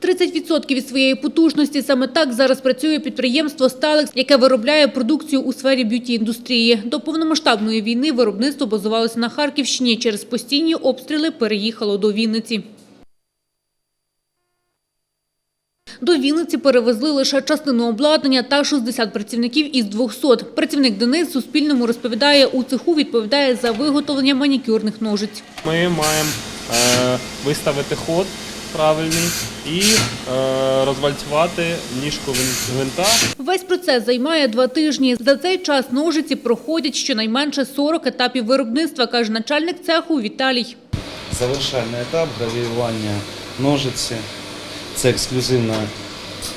30% від своєї потужності саме так зараз працює підприємство «Сталекс», яке виробляє продукцію у сфері б'юті-індустрії. До повномасштабної війни виробництво базувалося на Харківщині. Через постійні обстріли переїхало до Вінниці. До Вінниці перевезли лише частину обладнання та 60 працівників із 200. Працівник Денис Суспільному розповідає, у цеху відповідає за виготовлення манікюрних ножиць. Ми маємо е, виставити ход правильний і е, розвальцювати ніжку винта. гвинта. Весь процес займає два тижні. За цей час ножиці проходять щонайменше 40 етапів виробництва, каже начальник цеху Віталій. Завершальний етап гравіювання ножиці. Це ексклюзивна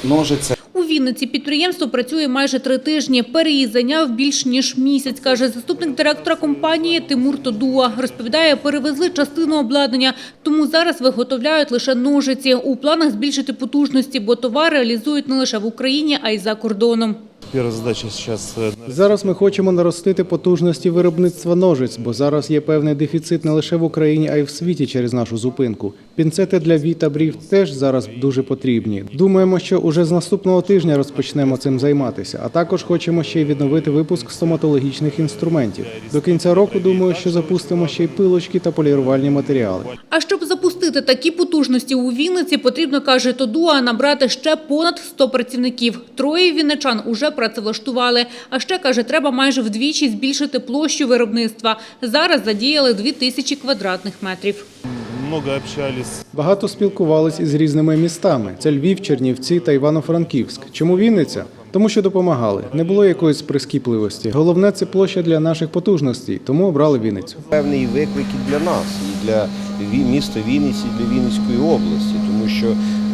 ножиця. Вінниці підприємство працює майже три тижні. Переїзд зайняв більш ніж місяць, каже заступник директора компанії Тимур Тодуа. Розповідає, перевезли частину обладнання, тому зараз виготовляють лише ножиці. У планах збільшити потужності, бо товар реалізують не лише в Україні, а й за кордоном. Э, Зараз ми хочемо наростити потужності виробництва ножиць, бо зараз є певний дефіцит не лише в Україні, а й в світі через нашу зупинку. Пінцети для вій та брів теж зараз дуже потрібні. Думаємо, що уже з наступного тижня розпочнемо цим займатися. А також хочемо ще й відновити випуск стоматологічних інструментів. До кінця року думаю, що запустимо ще й пилочки та полірувальні матеріали. А щоб запустити такі потужності у Вінниці, потрібно, каже Тодуа, набрати ще понад 100 працівників. Троє вінничан уже працевлаштували. А ще, каже, треба майже вдвічі збільшити площу виробництва. Зараз задіяли 2 тисячі квадратних метрів. Багато спілкувались із різними містами: це Львів, Чернівці та Івано-Франківськ. Чому Вінниця? Тому що допомагали. Не було якоїсь прискіпливості. Головне це площа для наших потужностей, тому обрали Вінницю. певний виклик і для нас, і для міста Вінниці, і для Вінницької області, тому що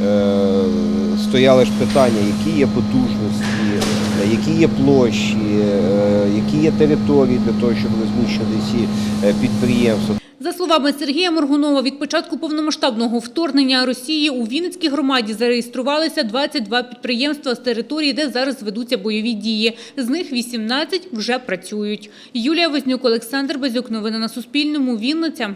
е, стояли ж питання, які є потужності, які є площі, е, які є території для того, щоб розміщувати ці е, підприємства. За словами Сергія Моргунова, від початку повномасштабного вторгнення Росії у Вінницькій громаді зареєструвалися 22 підприємства з території, де зараз ведуться бойові дії. З них 18 вже працюють. Юлія Вознюк, Олександр Базюк. Новини на Суспільному. Вінниця.